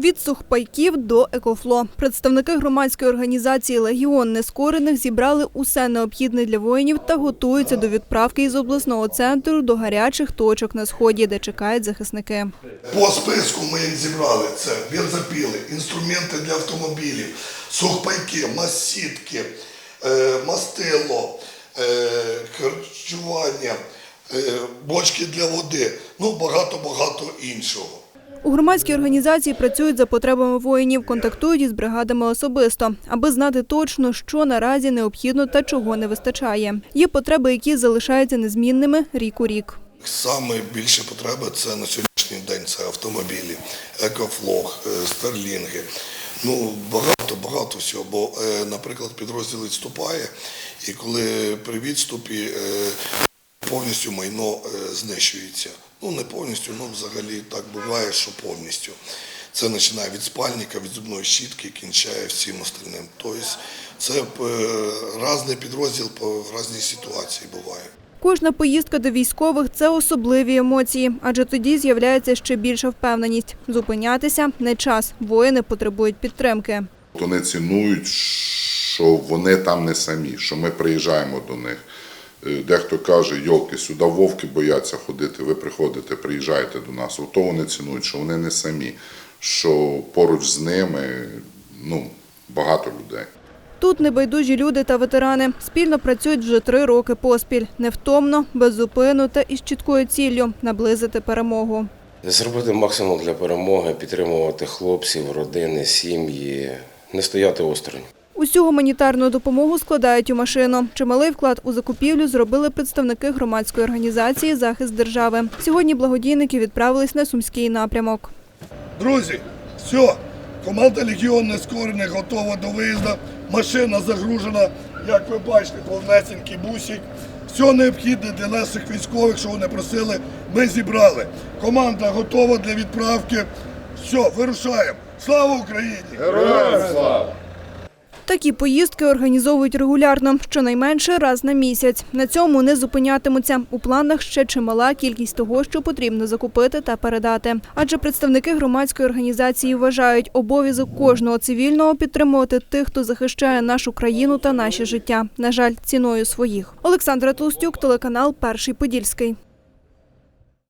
Від сухпайків до екофло. Представники громадської організації Легіон нескорених зібрали усе необхідне для воїнів та готуються до відправки із обласного центру до гарячих точок на сході, де чекають захисники. По списку ми їх зібрали. Це бензопіли, інструменти для автомобілів, сухпайки, масітки, е, мастило, е, харчування, е, бочки для води, ну багато-багато іншого. У громадській організації працюють за потребами воїнів, контактують із бригадами особисто, аби знати точно, що наразі необхідно та чого не вистачає. Є потреби, які залишаються незмінними рік у рік. Саме більше потреби це на сьогоднішній день це автомобілі, екофлог, е, старлінги. Ну багато багато всього. Бо, е, наприклад, підрозділ відступає, і коли при відступі е, повністю майно е, знищується. Ну не повністю, ну взагалі так буває, що повністю. Це починає від спальника, від зубної щітки, кінчає всім остальним. Тобто це е, різний підрозділ по різній ситуації буває. Кожна поїздка до військових це особливі емоції, адже тоді з'являється ще більша впевненість. Зупинятися не час. Воїни потребують підтримки. Вони цінують, що вони там не самі, що ми приїжджаємо до них. Е, Дехто каже, йолки, сюди вовки бояться ходити, ви приходите, приїжджаєте до нас. Ото вони цінують, що вони не самі, що поруч з ними ну, багато людей. Тут небайдужі люди та ветерани спільно працюють вже три роки поспіль, невтомно, беззупину та із чіткою ціллю наблизити перемогу. Зробити максимум для перемоги, підтримувати хлопців, родини, сім'ї, не стояти осторонь. Усю гуманітарну допомогу складають у машину. Чималий вклад у закупівлю зробили представники громадської організації Захист держави. Сьогодні благодійники відправились на сумський напрямок. Друзі, все, команда Легіон Нескорених готова до виїзду. Машина загружена, як ви бачите, повнесенький бусик. Все необхідне для наших військових, що вони просили, ми зібрали. Команда готова для відправки. Все, вирушаємо. Слава Україні! Такі поїздки організовують регулярно, щонайменше раз на місяць. На цьому не зупинятимуться. У планах ще чимала кількість того, що потрібно закупити та передати. Адже представники громадської організації вважають обов'язок кожного цивільного підтримувати тих, хто захищає нашу країну та наше життя. На жаль, ціною своїх. Олександра Толстюк, телеканал Перший Подільський.